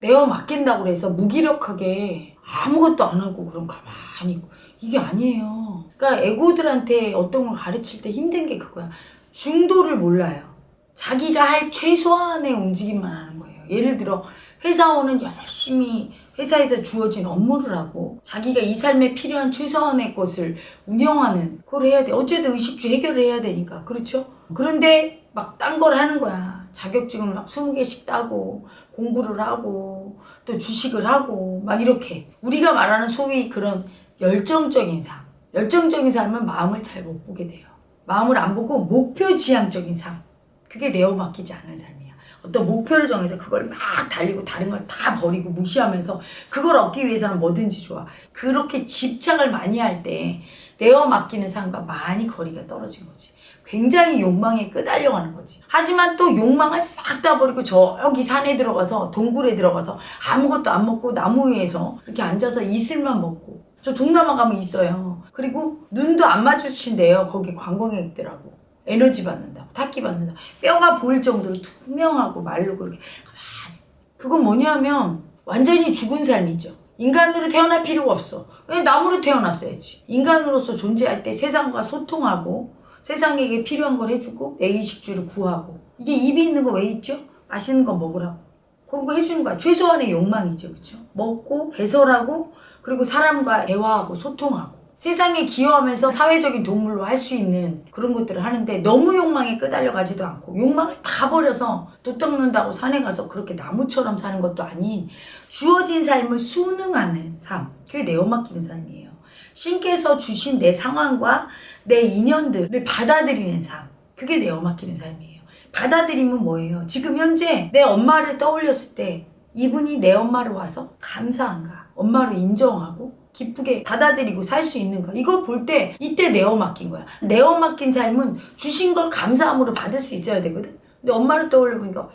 내어 맡긴다고 그래서 무기력하게 아무것도 안 하고 그럼 가만히 있고 이게 아니에요. 그러니까 에고들한테 어떤 걸 가르칠 때 힘든 게 그거야. 중도를 몰라요. 자기가 할 최소한의 움직임만 하는 거예요. 예를 들어 회사원은 열심히 회사에서 주어진 업무를 하고 자기가 이 삶에 필요한 최소한의 것을 운영하는 그걸 해야 돼. 어쨌든 의식주 해결을 해야 되니까. 그렇죠? 그런데 막 딴 걸 하는 거야. 자격증을 막 20개씩 따고 공부를 하고 또 주식을 하고 막 이렇게 우리가 말하는 소위 그런 열정적인 삶. 열정적인 삶은 마음을 잘 못 보게 돼요. 마음을 안 보고 목표 지향적인 삶. 그게 내어 맡기지 않은 삶이야. 어떤 목표를 정해서 그걸 막 달리고 다른 걸 다 버리고 무시하면서 그걸 얻기 위해서는 뭐든지 좋아. 그렇게 집착을 많이 할 때 내어 맡기는 삶과 많이 거리가 떨어진 거지. 굉장히 욕망에 끄달려가는 거지. 하지만 또 욕망을 싹 다 버리고 저기 산에 들어가서 동굴에 들어가서 아무것도 안 먹고 나무 위에서 이렇게 앉아서 이슬만 먹고 저 동남아 가면 있어요. 그리고 눈도 안 마주친대요. 거기 관광객들하고. 에너지 받는다고, 타기 받는다고. 뼈가 보일 정도로 투명하고 마르고 이렇게 가만히. 그건 뭐냐면 완전히 죽은 삶이죠. 인간으로 태어날 필요가 없어. 왜 나무로 태어났어야지. 인간으로서 존재할 때 세상과 소통하고 세상에게 필요한 걸 해주고 내 의식주를 구하고 이게 입이 있는 거 왜 있죠? 맛있는 거 먹으라고. 그런 거 해주는 거야. 최소한의 욕망이죠. 그렇죠? 먹고 배설하고 그리고 사람과 대화하고 소통하고 세상에 기여하면서 사회적인 동물로 할 수 있는 그런 것들을 하는데 너무 욕망에 끄달려 가지도 않고 욕망을 다 버려서 도 닦는다고 산에 가서 그렇게 나무처럼 사는 것도 아닌 주어진 삶을 순응하는 삶. 그게 내어 맡기는 삶이에요. 신께서 주신 내 상황과 내 인연들을 받아들이는 삶. 그게 내어 맡기는 삶이에요. 받아들이면 뭐예요? 지금 현재 내 엄마를 떠올렸을 때 이분이 내 엄마를 와서 감사한가? 엄마로 인정하고 기쁘게 받아들이고 살 수 있는가? 이걸 볼 때 이때 내어 맡긴 거야. 내어 맡긴 삶은 주신 걸 감사함으로 받을 수 있어야 되거든. 근데 엄마를 떠올려 보니까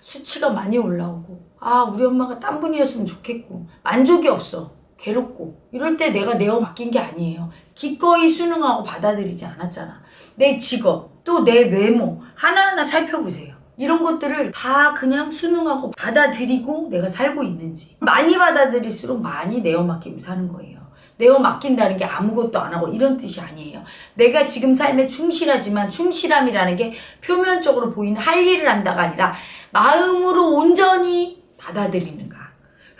수치가 많이 올라오고 아 우리 엄마가 딴 분이었으면 좋겠고 만족이 없어. 괴롭고 이럴 때 내가 내어 맡긴 게 아니에요. 기꺼이 순응하고 받아들이지 않았잖아. 내 직업 또 내 외모 하나하나 살펴보세요. 이런 것들을 다 그냥 순응하고 받아들이고 내가 살고 있는지 많이 받아들일수록 많이 내어 맡기고 사는 거예요. 내어 맡긴다는 게 아무것도 안 하고 이런 뜻이 아니에요. 내가 지금 삶에 충실하지만 충실함이라는 게 표면적으로 보이는 할 일을 한다가 아니라 마음으로 온전히 받아들이는 가.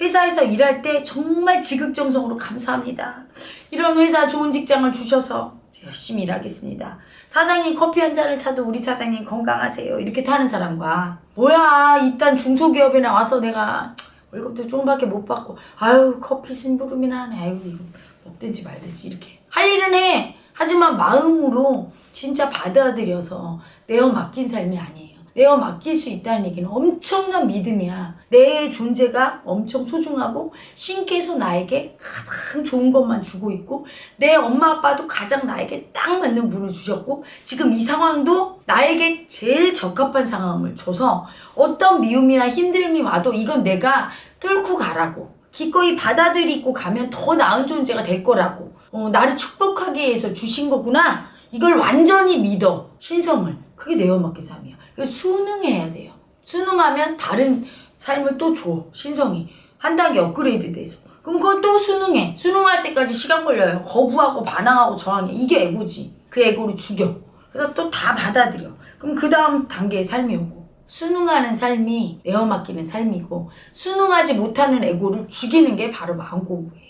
회사에서 일할 때 정말 지극정성으로 감사합니다. 이런 회사 좋은 직장을 주셔서 열심히 일하겠습니다. 사장님 커피 한 잔을 타도 우리 사장님 건강하세요. 이렇게 타는 사람과 뭐야 일단 중소기업에 나와서 내가 월급도 조금밖에 못 받고 아유 커피 심부름이나 하네. 아유 이거 먹든지 말든지 이렇게 할 일은 해. 하지만 마음으로 진짜 받아들여서 내어 맡긴 삶이 아니에요. 내어 맡길 수 있다는 얘기는 엄청난 믿음이야. 내 존재가 엄청 소중하고 신께서 나에게 가장 좋은 것만 주고 있고 내 엄마 아빠도 가장 나에게 딱 맞는 분을 주셨고 지금 이 상황도 나에게 제일 적합한 상황을 줘서 어떤 미움이나 힘듦이 와도 이건 내가 뚫고 가라고 기꺼이 받아들이고 가면 더 나은 존재가 될 거라고 어, 나를 축복하기 위해서 주신 거구나. 이걸 완전히 믿어. 신성을. 그게 내어 맡긴 삶이야 순응해야 돼요. 순응하면 다른 삶을 또 줘. 신성이. 한 단계 업그레이드 돼서 그럼 그건 또 순응해. 순응할 때까지 시간 걸려요. 거부하고 반항하고 저항해. 이게 에고지. 그 에고를 죽여. 그래서 또 다 받아들여. 그럼 그 다음 단계의 삶이 오고. 순응하는 삶이 내어 맡기는 삶이고 순응하지 못하는 에고를 죽이는 게 바로 마음공부예요